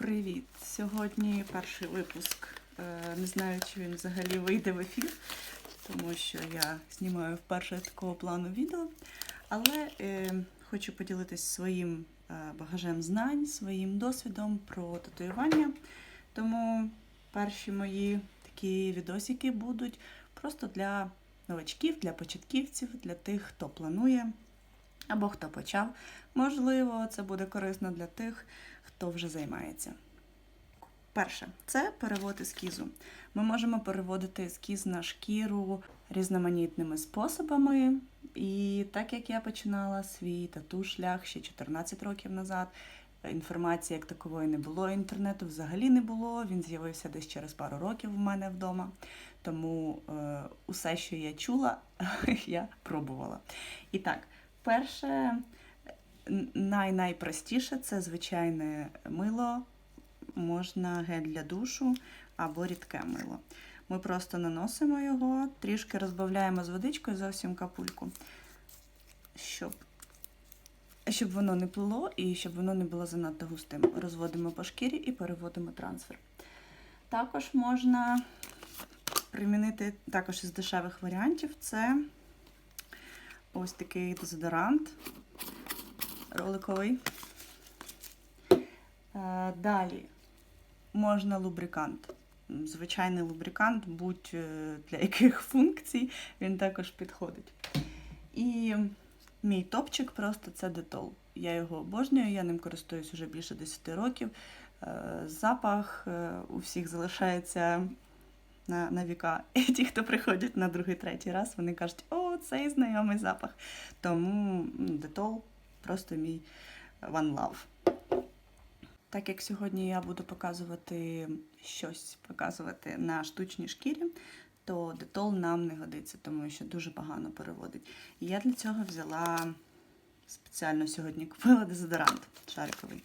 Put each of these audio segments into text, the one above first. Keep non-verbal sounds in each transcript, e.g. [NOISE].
Привіт! Сьогодні перший випуск. Е, Не знаю, чи він взагалі вийде в ефір, тому що я знімаю вперше такого плану відео. Але е, хочу поділитись своїм е, багажем знань, своїм досвідом про татуювання. Тому перші мої такі відосики будуть просто для новачків, для початківців, для тих, хто планує або хто почав. Можливо, це буде корисно для тих, хто вже займається. Перше, це перевод ескізу. Ми можемо переводити ескіз на шкіру різноманітними способами. І так як я починала свій тату-шлях ще 14 років назад, інформації як такової не було, інтернету взагалі не було. Він з'явився десь через пару років в мене вдома. Тому е, усе, що я чула, [LAUGHS] я пробувала. І так, перше, най-найпростіше це звичайне мило, можна гель для душу або рідке мило. Ми просто наносимо його, трішки розбавляємо з водичкою зовсім капульку, щоб, щоб воно не плило і щоб воно не було занадто густим. Розводимо по шкірі і переводимо трансфер. Також можна примінити також із дешевих варіантів. Це ось такий дезодорант роликовий. Е, Далі можна лубрикант. Звичайний лубрикант, будь е, для яких функцій, він також підходить. І мій топчик просто це детол. Я його обожнюю, я ним користуюсь вже більше 10 років. Е, Запах у всіх залишається на, на віка. [LAUGHS] І ті, хто приходять на другий, третій раз, вони кажуть, о, цей знайомий запах. Тому детол просто мій one love. Так як сьогодні я буду показувати щось показувати на штучній шкірі, то детол нам не годиться, тому що дуже погано переводить. І я для цього взяла спеціально сьогодні купила дезодорант шариковий.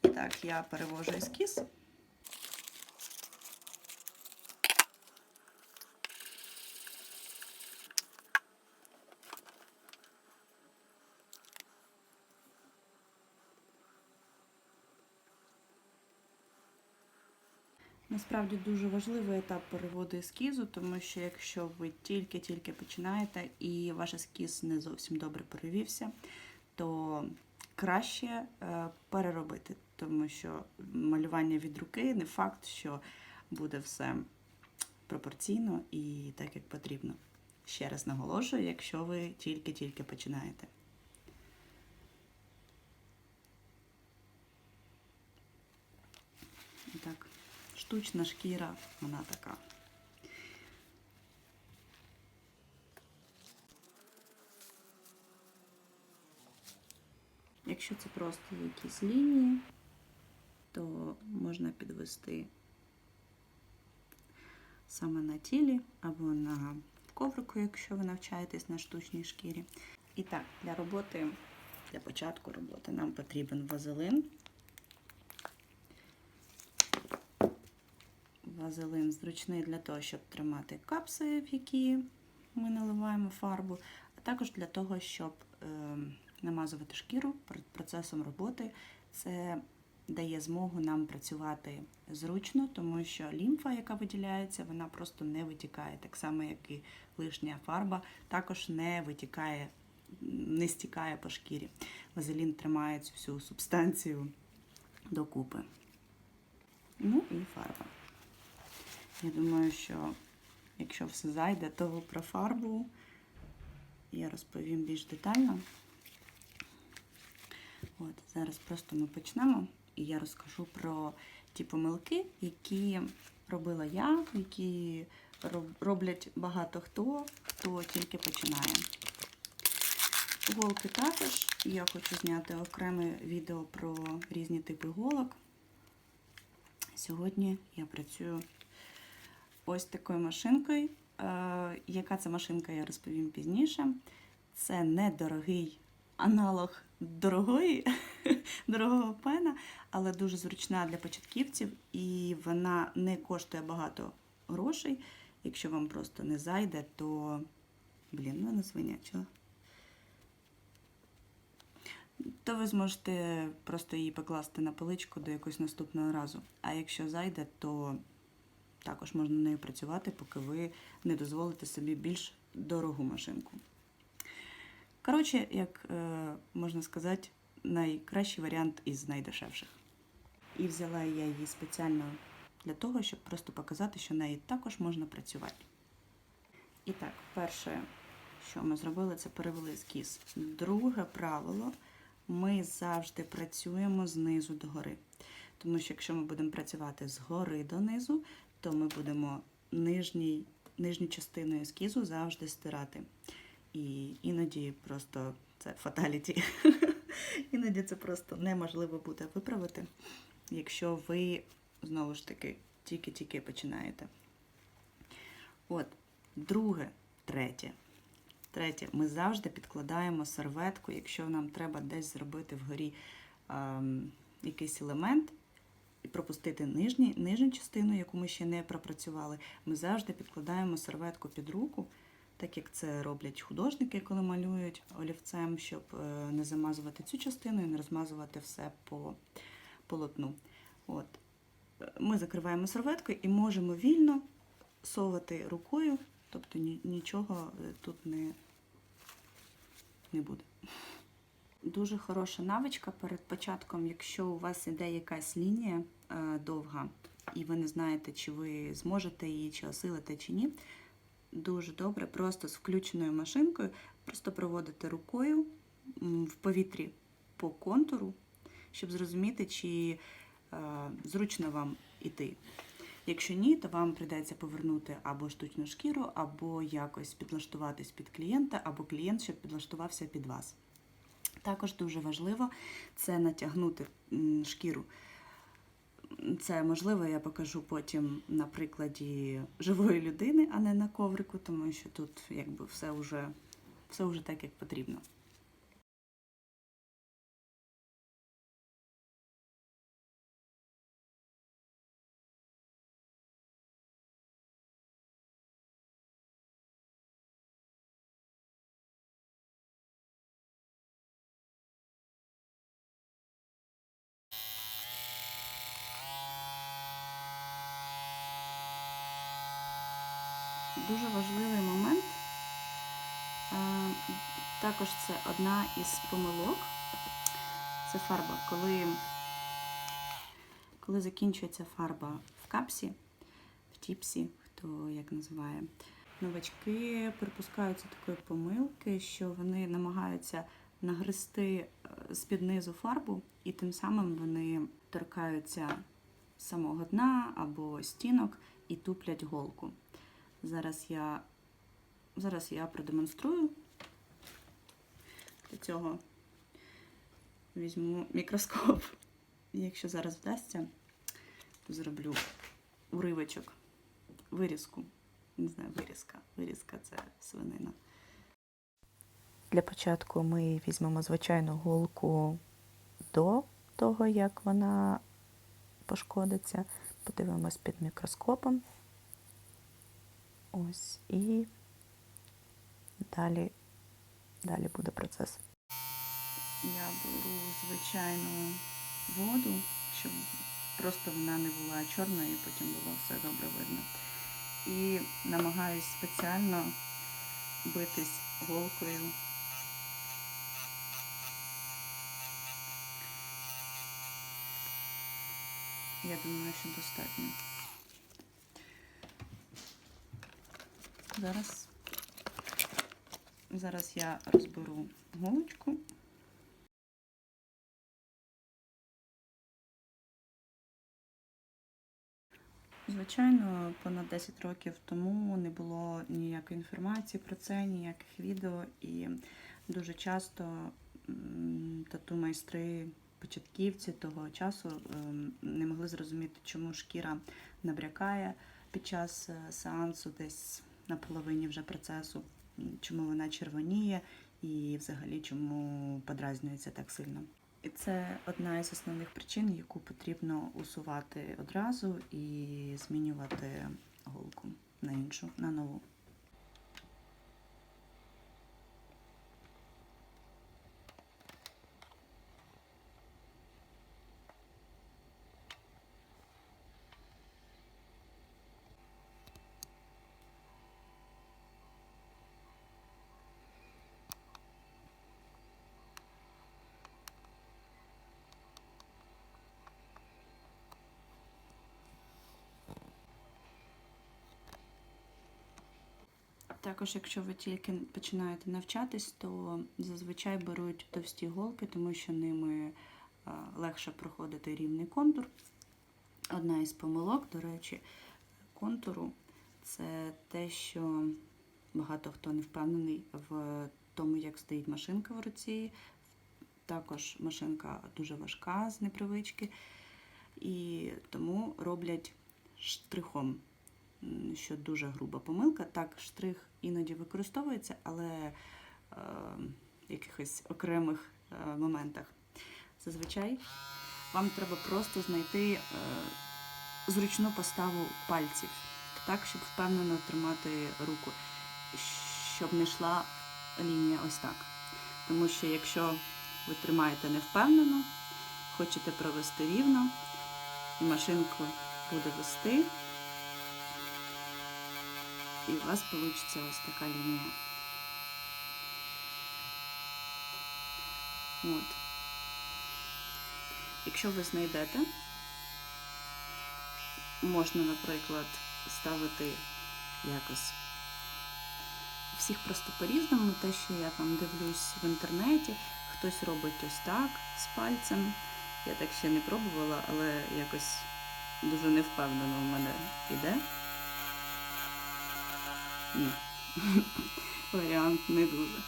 Так, я перевожу ескіз. Насправді дуже важливий етап переводу ескізу, тому що якщо ви тільки-тільки починаєте і ваш ескіз не зовсім добре перевівся, то краще е, переробити, тому що малювання від руки не факт, що буде все пропорційно і так, як потрібно. Ще раз наголошую, якщо ви тільки-тільки починаєте. І Так, штучна шкіра, вона така. Якщо це просто якісь лінії, то можна підвести саме на тілі або на коврику, якщо ви навчаєтесь на штучній шкірі. І так, для роботи, для початку роботи нам потрібен вазелин. Вазелин зручний для того, щоб тримати капси, в які ми наливаємо фарбу, а також для того, щоб е, намазувати шкіру перед процесом роботи. Це дає змогу нам працювати зручно, тому що лімфа, яка виділяється, вона просто не витікає, так само, як і лишня фарба, також не витікає, не стікає по шкірі. Вазелін тримає цю всю субстанцію докупи. Ну і фарба. Я думаю, що якщо все зайде, то про фарбу я розповім більш детально. От, зараз просто ми почнемо, і я розкажу про ті помилки, які робила я, які роблять багато хто, хто тільки починає. Голки також. Я хочу зняти окреме відео про різні типи голок. Сьогодні я працюю ось такою машинкою. Е, яка це машинка, я розповім пізніше. Це недорогий аналог дорогої, [LAUGHS] дорогого пена, але дуже зручна для початківців, і вона не коштує багато грошей. Якщо вам просто не зайде, то блін, не свинячила. то ви зможете просто її покласти на поличку до якогось наступного разу. А якщо зайде, то також можна нею працювати, поки ви не дозволите собі більш дорогу машинку. Коротше, як е, можна сказати, найкращий варіант із найдешевших. І взяла я її спеціально для того, щоб просто показати, що нею також можна працювати. І так, перше, що ми зробили, це перевели ескіз. Друге правило ми завжди працюємо знизу до гори. Тому що якщо ми будемо працювати згори донизу, то ми будемо нижній, нижню частину ескізу завжди стирати. І іноді просто це фаталіті. [LAUGHS] іноді це просто неможливо буде виправити, якщо ви знову ж таки тільки-тільки починаєте. От, друге, третє. Третє, ми завжди підкладаємо серветку, якщо нам треба десь зробити вгорі ем, якийсь елемент і пропустити нижні, нижню частину, яку ми ще не пропрацювали. Ми завжди підкладаємо серветку під руку, так як це роблять художники, коли малюють олівцем, щоб е, не замазувати цю частину і не розмазувати все по полотну. От. Ми закриваємо серветкою і можемо вільно совати рукою, тобто нічого е, тут не, не буде. Дуже хороша навичка перед початком, якщо у вас іде якась лінія довга, і ви не знаєте, чи ви зможете її, чи осилите, чи ні. Дуже добре, просто з включеною машинкою, просто проводити рукою в повітрі по контуру, щоб зрозуміти, чи е, зручно вам іти. Якщо ні, то вам прийдеться повернути або штучну шкіру, або якось підлаштуватись під клієнта, або клієнт, щоб підлаштувався під вас. Також дуже важливо це натягнути шкіру. Це можливо, я покажу потім на прикладі живої людини, а не на коврику, тому що тут якби все вже, все вже так, як потрібно. Дуже важливий момент. Е, Також це одна із помилок. Це фарба. Коли, коли закінчується фарба в капсі, в тіпсі, хто як називає, новачки припускаються такої помилки, що вони намагаються нагрести е, з-під низу фарбу, і тим самим вони торкаються самого дна або стінок і туплять голку. Зараз я, зараз я продемонструю. Для цього візьму мікроскоп. І Якщо зараз вдасться, то зроблю уривочок, вирізку. Не знаю, вирізка. Вирізка це свинина. Для початку ми візьмемо звичайну голку до того, як вона пошкодиться. Подивимось під мікроскопом. Ось і далі, далі буде процес. Я беру звичайну воду, щоб просто вона не була чорною, і потім було все добре видно. І намагаюсь спеціально битись голкою. Я думаю, що достатньо. Зараз, зараз я розберу голочку. Звичайно, понад 10 років тому не було ніякої інформації про це, ніяких відео, і дуже часто тату-майстри, початківці того часу ем, не могли зрозуміти, чому шкіра набрякає під час е, сеансу, десь на половині вже процесу, чому вона червоніє і взагалі чому подразнюється так сильно. І це одна із основних причин, яку потрібно усувати одразу і змінювати голку на іншу, на нову. Також, якщо ви тільки починаєте навчатись, то зазвичай беруть товсті голки, тому що ними легше проходити рівний контур. Одна із помилок, до речі, контуру це те, що багато хто не впевнений в тому, як стоїть машинка в руці. Також машинка дуже важка з непривички, і тому роблять штрихом, що дуже груба помилка. Так, штрих іноді використовується, але е, в якихось окремих е, моментах. Зазвичай вам треба просто знайти е, зручну поставу пальців, так, щоб впевнено тримати руку, щоб не йшла лінія ось так. Тому що якщо ви тримаєте невпевнено, хочете провести рівно, і машинку буде вести, і у вас вийде ось така лінія. От. Якщо ви знайдете, можна, наприклад, ставити якось. Всіх просто по-різному, те, що я там дивлюсь в інтернеті, хтось робить ось так з пальцем. Я так ще не пробувала, але якось дуже невпевнено в мене йде. Ні. [LAUGHS] Варіант не дуже.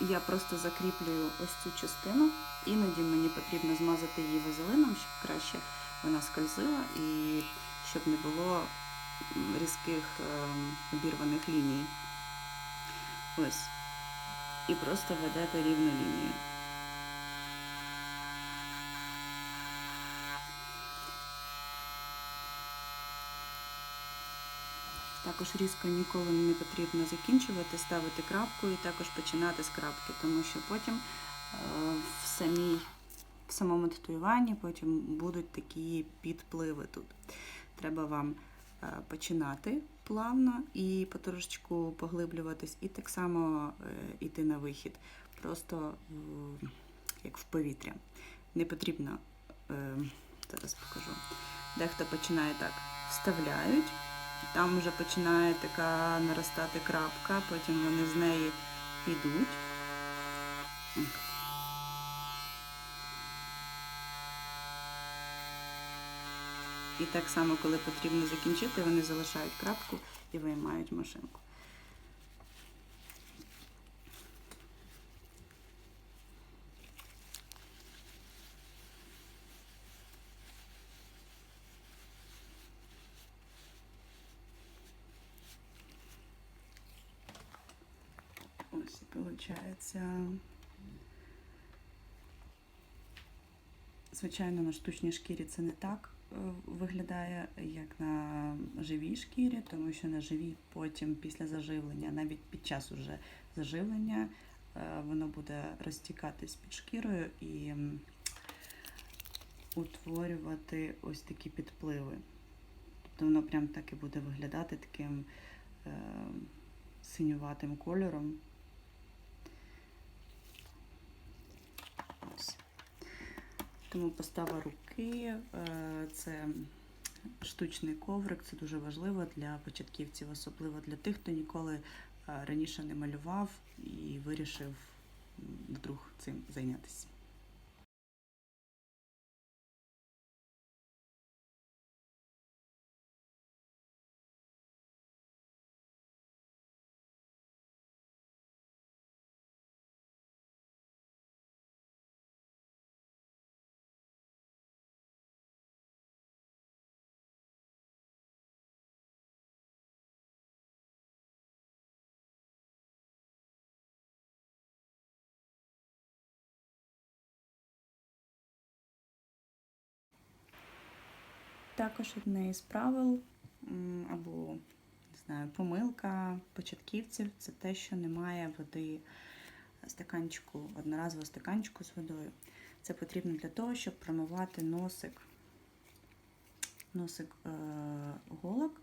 Я просто закріплюю ось цю частину. Іноді мені потрібно змазати її вазелином, щоб краще вона скользила і щоб не було різких ем, обірваних ліній. Ось. І просто ведете рівну лінію. Також різко ніколи не потрібно закінчувати, ставити крапку і також починати з крапки, тому що потім е, в, самій, в самому татуюванні потім будуть такі підпливи тут. Треба вам е, починати плавно і потрошечку поглиблюватись, і так само е, йти на вихід, просто як в повітря. Не потрібно, зараз покажу. Дехто починає так, вставляють. Там вже починає така наростати крапка, потім вони з неї йдуть. І так само, коли потрібно закінчити, вони залишають крапку і виймають машинку. Ось, виходить. Звичайно, на штучній шкірі це не так е, виглядає, як на живій шкірі, тому що на живій потім після заживлення, навіть під час уже заживлення, е, воно буде розтікатись під шкірою і утворювати ось такі підпливи. Тобто воно прям так і буде виглядати таким е, синюватим кольором. Ось. Тому постава руки е, це штучний коврик, це дуже важливо для початківців, особливо для тих, хто ніколи е, раніше не малював і вирішив вдруг цим зайнятися. Також одне із правил або не знаю, помилка початківців це те, що немає води стаканчику, одноразового стаканчику з водою. Це потрібно для того, щоб промивати носик, носик е, голок.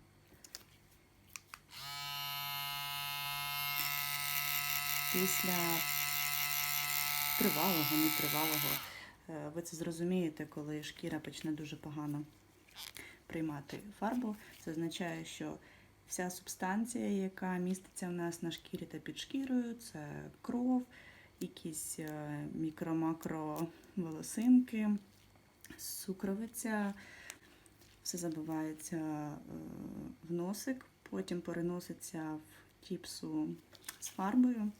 Після тривалого, нетривалого. Е, Ви це зрозумієте, коли шкіра почне дуже погано приймати фарбу. Це означає, що вся субстанція, яка міститься у нас на шкірі та під шкірою, це кров, якісь е, мікро-макро волосинки, цукровиця. Все забивається е, в носик, потім переноситься в тіпсу з фарбою.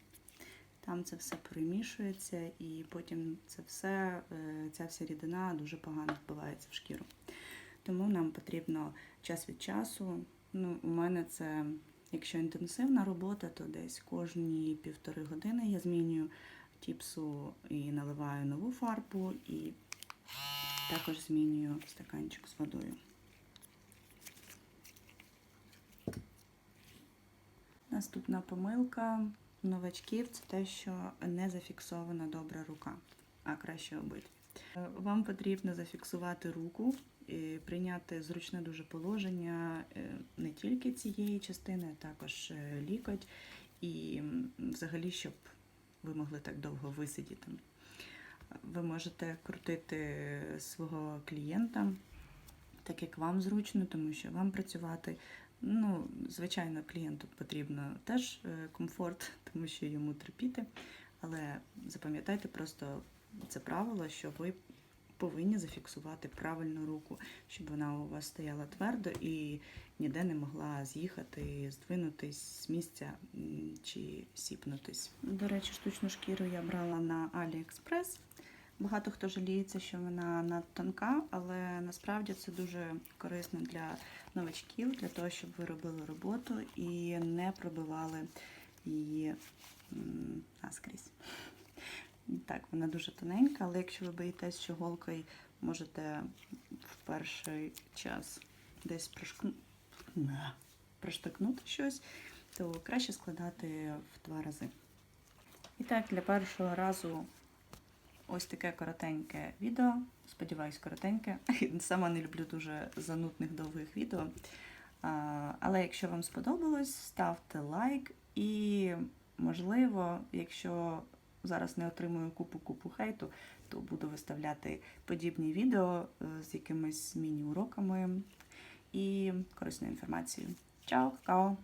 Там це все перемішується, і потім це все, е, ця вся рідина дуже погано вбивається в шкіру. Тому нам потрібно час від часу. Ну, у мене це, якщо інтенсивна робота, то десь кожні півтори години я змінюю тіпсу і наливаю нову фарбу, і також змінюю стаканчик з водою. Наступна помилка новачків це те, що не зафіксована добра рука, а краще обидві. Е, Вам потрібно зафіксувати руку, прийняти зручне дуже положення е, не тільки цієї частини, а також е, лікоть, і взагалі, щоб ви могли так довго висидіти. Ви можете крутити свого клієнта так, як вам зручно, тому що вам працювати. Ну, звичайно, клієнту потрібно теж комфорт, [LAUGHS] тому що йому терпіти. Але запам'ятайте просто це правило, що ви повинні зафіксувати правильну руку, щоб вона у вас стояла твердо і ніде не могла з'їхати, здвинутись з місця чи сіпнутись. До речі, штучну шкіру я брала на AliExpress. Багато хто жаліється, що вона надтонка, але насправді це дуже корисно для новачків, для того, щоб ви робили роботу і не пробивали її м, Так, вона дуже тоненька, але якщо ви боїтесь, що голкою можете в перший час десь прошкну... Не, проштовхнути щось, то краще складати в два рази. І так, для першого разу ось таке коротеньке відео. Сподіваюсь, коротеньке. [LAUGHS] Сама не люблю дуже занудних довгих відео. Але якщо вам сподобалось, ставте лайк і, можливо, якщо зараз не отримую купу-купу хейту, то буду виставляти подібні відео е, з якимись міні-уроками і корисною інформацією. Чао, какао!